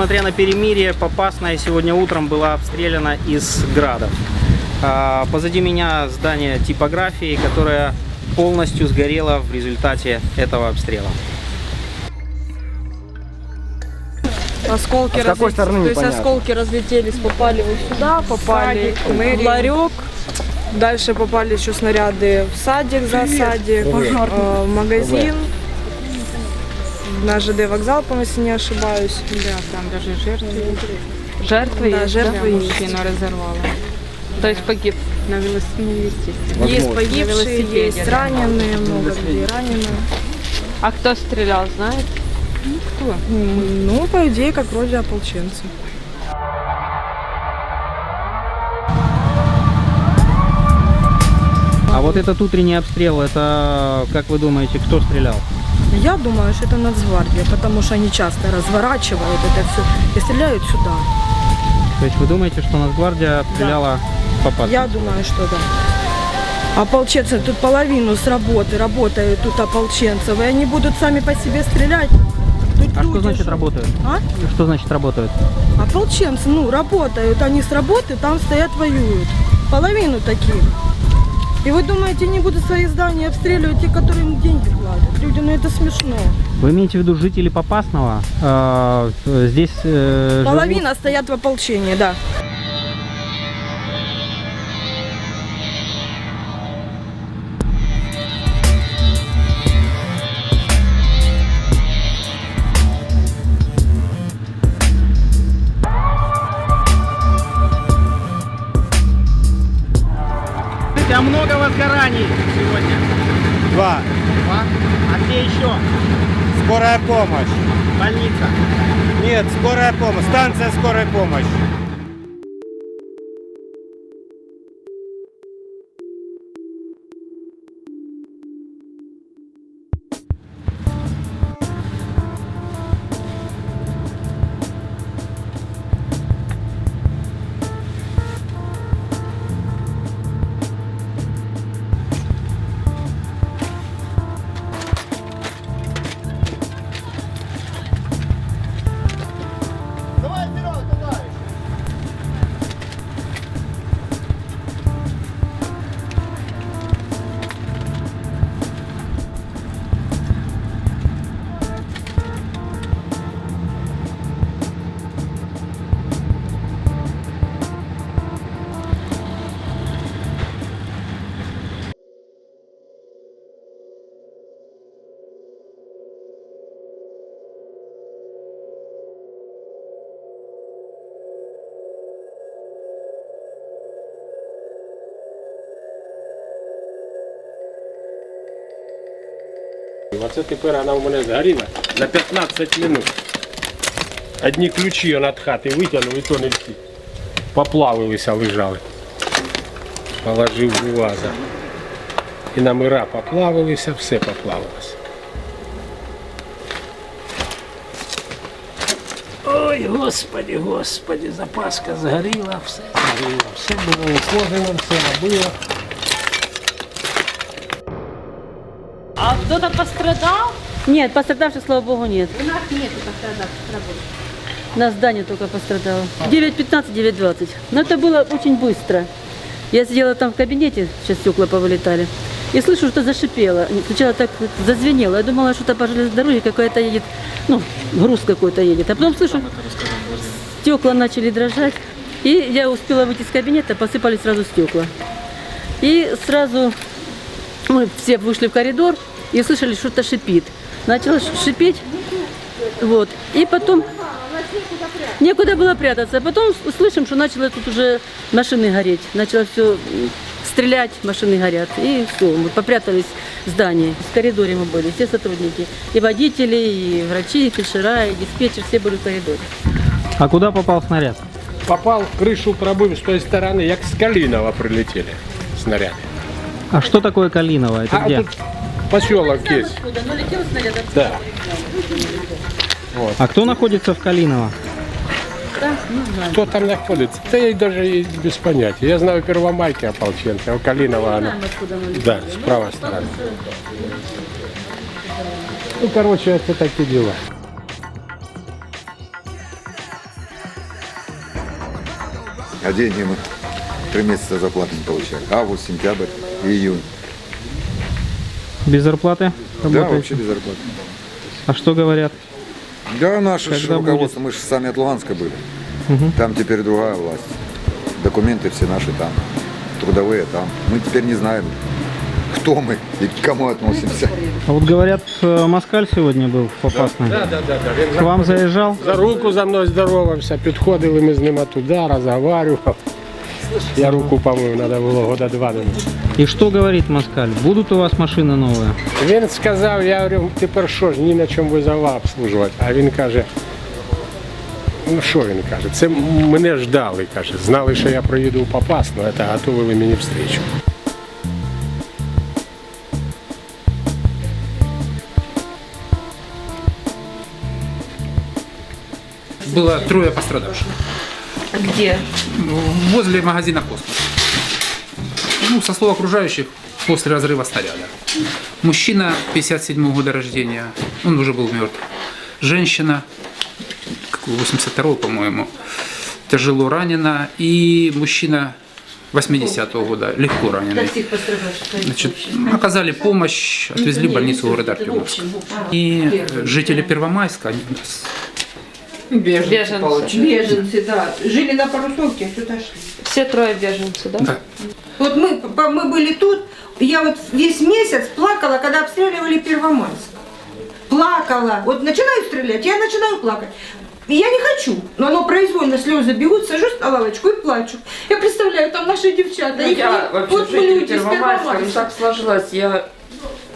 Несмотря на перемирие, Попасная сегодня утром была обстреляна из градов. А, Позади меня здание типографии, которое полностью сгорело в результате этого обстрела. Осколки А с какой разлет- стороны То есть непонятно? осколки разлетелись, попали вот сюда, попали в ларек. Дальше попали еще снаряды в садик за садик, э, в магазин, на ЖД вокзал, по-моему, если не ошибаюсь. Да, там даже жертвы. Жертвы Да, есть, жертвы да, есть. мужчину разорвало. То есть погиб на велосипеде, естественно. Есть погибшие, есть раненые, много людей ранены. А кто стрелял, знаете? Ну, кто? Ну, по идее, как вроде ополченцы. А вот этот утренний обстрел, это, как вы думаете, кто стрелял? Я думаю, что это Нацгвардия, потому что они часто разворачивают это все и стреляют сюда. То есть вы думаете, что Нацгвардия обстреляла Попасную? Я думаю, что да. Ополченцы, тут половину с работы работают тут ополченцев, и они будут сами по себе стрелять. Тут А что значит ж- работают? А? Что значит работают? Ополченцы, ну, работают, они с работы там стоят, воюют. Половину таких. И вы думаете, они будут свои здания обстреливать, те, которые им деньги платят? Люди, ну это смешно. Вы имеете в виду жителей Попасного? Э, здесь э, живут- Половина стоят в ополчении, да. А где еще? Скорая помощь. Больница. Нет, скорая помощь. Станция скорой помощи. Оце тепер вона у мене згоріла за 15 минут. Одні ключі від хати витягнув і то не всі. Поплавилися, лежали. Положив ваза. І номера поплавилися, все поплавилося. Ой, господи, господи, запаска згоріла, все згоріло, все було уложено, все набило. А кто-то пострадал? Нет, пострадавших, слава богу, нет. У нас нет пострадавших На здании только пострадало. 9.15, 9.20. Но это было очень быстро. Я сидела там в кабинете, сейчас стекла повылетали. И слышу, что зашипело. Сначала так зазвенело. Я думала, что-то по железной дороге какая-то едет, ну, груз какой-то едет. А потом слышу, стекла начали дрожать. И я успела выйти из кабинета, посыпались сразу стекла. И сразу мы все вышли в коридор и услышали, что-то шипит. Начало ш- шипеть, вот. И потом некуда было прятаться. А потом услышим, что начало тут уже машины гореть. Начало все стрелять, машины горят. И все, мы попрятались в здании. В коридоре мы были, все сотрудники. И водители, и врачи, и фельдшера, и диспетчер, все были в коридоре. А куда попал снаряд? Попал в крышу пробив з тої сторони, як з Калінова прилетіли снаряди. А что такое Калиново? Это А где? поселок есть. Ну, Да. А кто находится в Калиново? Кто там находится? Да я даже и без понятия. Я знаю Первомайки ополченцы, а у Калинова она. оно летело. Да, с правой стороны. Ну, короче, это такие дела. А деньги мы три месяца зарплаты не получали. Август, сентябрь июнь. Без зарплаты Да, работаете? вообще без зарплаты. А что говорят? Да, наше Когда руководство, мы же сами от Луганска были. Там теперь другая власть. Документы все наши там. Трудовые там. Мы теперь не знаем, кто мы и к кому относимся. А вот говорят, э, Москаль сегодня был в Попасной. Да, да, да, да. К вам заезжал? за руку за мною здоровався, підходили ми з ним туди, розговорював. Я руку помив, треба було года два. тому. И что говорит Москаль? Будут у вас машины новые? Він сказав, я говорю, тепер що ж, ні на чому визова обслужувати. А він каже, ну що він каже, це мене ждали, каже, знали, що я проїду в Попасну, це готували мені встречу. Было трое пострадавших. Где? Возле магазина «Космос». Ну, со слов окружающих, после разрыва снаряда. Мужчина 57 года рождения, он уже был мертв. Женщина, какого, 82 по-моему, тяжело ранена. И мужчина 80-го года, легко раненый. Значит, оказали помощь, отвезли в больницу города Артемовск. И э, жители Первомайска, они у нас Беженцы. Беженцы, да. Жили на Парусовке, сюда шли. Все трое беженцы, да? да, Вот мы, мы были тут, я вот весь месяц плакала, когда обстреливали Первомайск. Плакала. Вот начинают стрелять, я начинаю плакать. И я не хочу, но оно произвольно, слезы бегут, сажусь на лавочку и плачу. Я представляю, там наши девчата, их- Я вообще вот мы люди из Первомайска, так сложилось. Я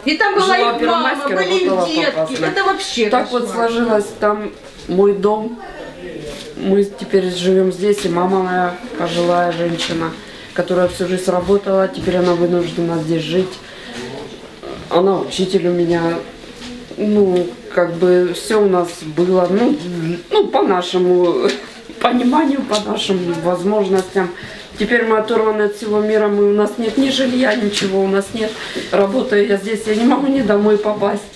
И там была жила их мама, были детки. Это вообще так вот кошмар. сложилось, там мой дом. Мы теперь живем здесь, и мама моя пожилая женщина, которая всю жизнь работала, теперь она вынуждена здесь жить. Она учитель у меня. Ну, как бы все у нас было, ну, ну, по нашему пониманию, по нашим возможностям. Теперь мы оторваны от всего мира, мы, у нас нет ни жилья, ничего у нас нет. Работаю я здесь, я не могу ни домой попасть.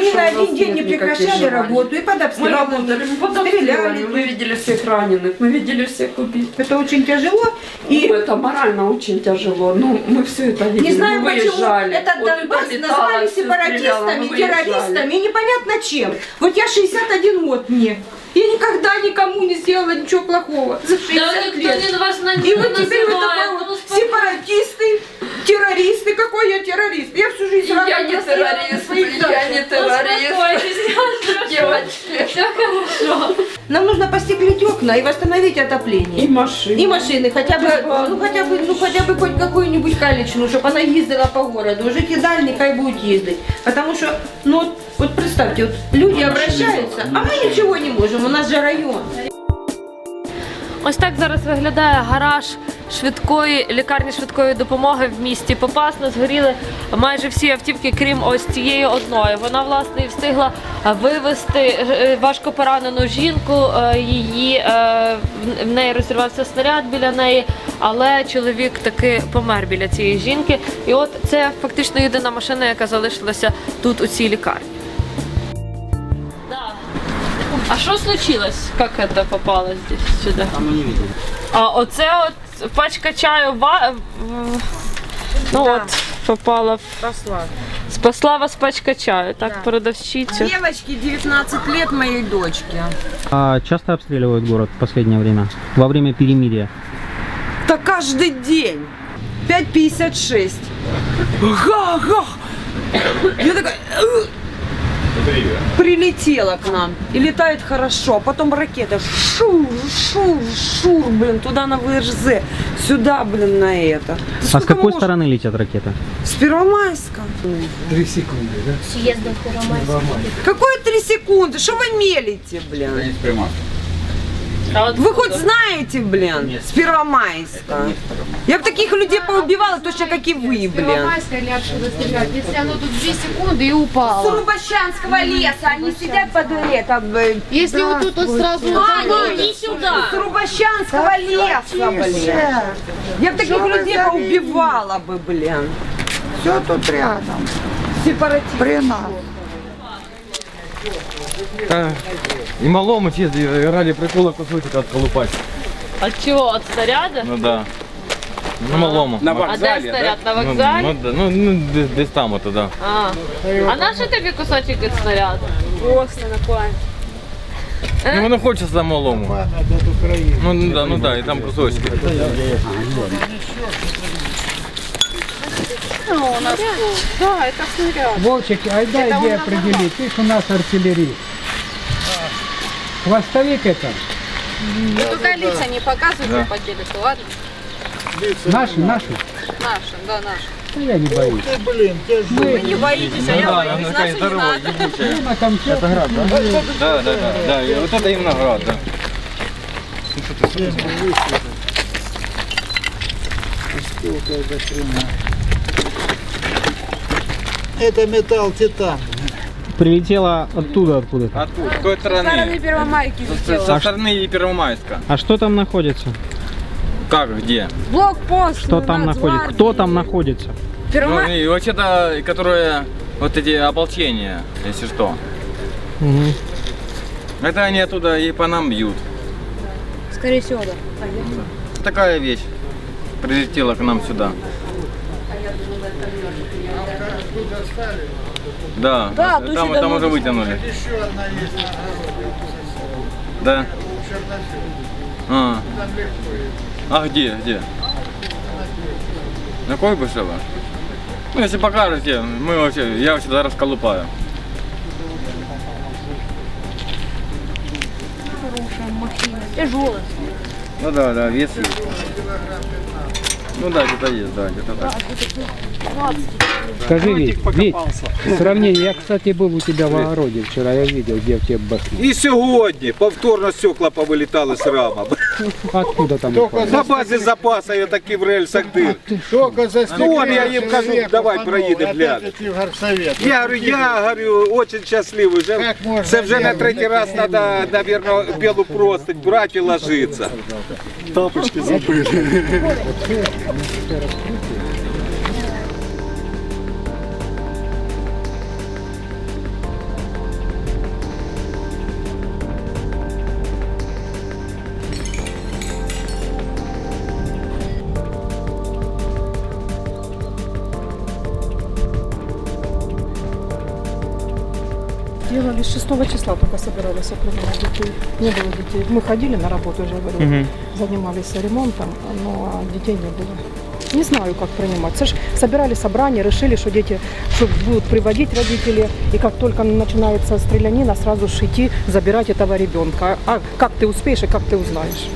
Мы ни на один день не прекращали работу и под Мы обстрелами. работали, мы под Стреляли. обстрелами, мы видели всех раненых, мы видели всех убитых. Это очень тяжело. И Ну, это морально очень тяжело. Ну, мы все это видели. Не знаю мы почему выезжали. этот Вот Донбасс это летало, назвали всё сепаратистами, стреляло, мы выезжали. террористами и непонятно чем. Вот я 61 год мне. Я никогда никому не сделала ничего плохого. За 60 лет. вас И вот теперь вот такой вот сепаратисты, террористы. Какой я террорист? Я всю жизнь Я радостно не террорист, я не террорист. Девочки. Все хорошо. Нам нужно постеклить окна и восстановить отопление. И машины. И машины, хотя бы, ну хотя бы, ну хотя бы хоть какую-нибудь калечну, чтобы она ездила по городу. Жить и дальний хай будет ездить. Потому что, ну вот, вот представьте, вот люди обращаются, а мы ничего не можем, у нас же район. Ось так зараз виглядає гараж швидкої лікарні швидкої допомоги в місті Попасна. Згоріли майже всі автівки, крім ось цієї одної. Вона власне і встигла вивезти е, важко поранену жінку. Е, Її е, в неї розірвався снаряд біля неї, але чоловік таки помер біля цієї жінки. І от це фактично єдина машина, яка залишилася тут у цій лікарні. А що случилось? Как это попало здесь сюда? А мы не видели. А оце от пачка чаю ва... Ну от попала в... Спасла. Спасла вас пачка чаю, так, продавщицю. Девочке 19 лет моей дочке. А часто обстреливают город в последнее время? Во время перемирия? Да каждый день. 5.56. Га-га. Я такая... «Э». Прилетела к нам. И летает хорошо. А потом ракета. Шур, шур, шур, блин, туда на ВРЗ. Сюда, блин, на это. А с какой можно? стороны летят ракеты? С Первомайска. Какое три секунды? Что вы мелите, блин? Вы хоть знаете, блин, с Первомайска? Я бы таких людей поубивала точно, как и вы, блин. или отсюда стрелять? Если оно тут 2 секунды и упало. Сурубащанского леса, они сидят под б- Если вот тут вот сразу... А, иди сюда! Сурубащанского леса, блин. Я бы таких людей поубивала бы, блин. Все тут рядом, Сепаратисты. при нас. И малому ті раді прикола кусочек отколупать. От чего? От снаряда? Ну да. На малому. На А де вокзалі, снаряд? На Ну, вокзалі? ну, да, ну, ну десь, десь там ото, да. А. А на що тобі кусочок від снаряду? Просто на плане. Ну воно хочеться на малому. Ну, ну да, ну да, і там кусочки. Вовчик, айда иди определи, ты ж у нас артиллерист. Хвостовик это? Только лица не показывайте Да. по телеку, ладно? Наши, наши? Наши, да, наши. Ну, я не боюсь. Вы не боитесь, а Ну я да, боюсь. Наши такая не надо. Ну, там Это град, да? Да, да, да, да. И вот это именно град, да. Это металл титан. Прилетела оттуда откуда-то. Оттуда, с той стороны. Первомайки Со, со стороны Первомайска. А что там находится? Как, где? Блокпост. Что там находится? Кто там находится? Ну, и вообще-то, которые, вот эти ополчения, если что. Мгм. Это они оттуда и по нам бьют. Скорее всего, да. Такая вещь прилетела к нам сюда. Да, Да, там, там, сюда уже вытянули. Да. А. а где, где? На кой бы было? Ну, если покажете, мы вообще, я вообще зараз колупаю. Тяжелый. Ну да, да, вес есть. Ну да, где-то есть, да, где-то так. Скажи, Вить, Вить, сравнение, я, кстати, был у тебя в огороде вчера, я видел, где в тебе бахнул. І сьогодні повторно стекла повилітали з рамок. Откуда там? их возьмешь? На базі запасу я такі в рельсах дир. Ну, от я їм кажу, давай проїдемо глянемо. Я говорю, я говорю, очень щасливий. Вже, це вже на третій раз треба, напевно, білу простить брати і ложитися. Делали с 6 числа только собирались принимать детей. Не было детей. Мы ходили на работу, уже говорю, Мгм. занимались ремонтом, но детей не было. Не знаю, как принимать. Це ж собирали собрание, решили, что дети что будут приводить родители, и как только начинается стрелянина, сразу же идти забирать этого ребенка. А как ты успеешь и как ты узнаешь?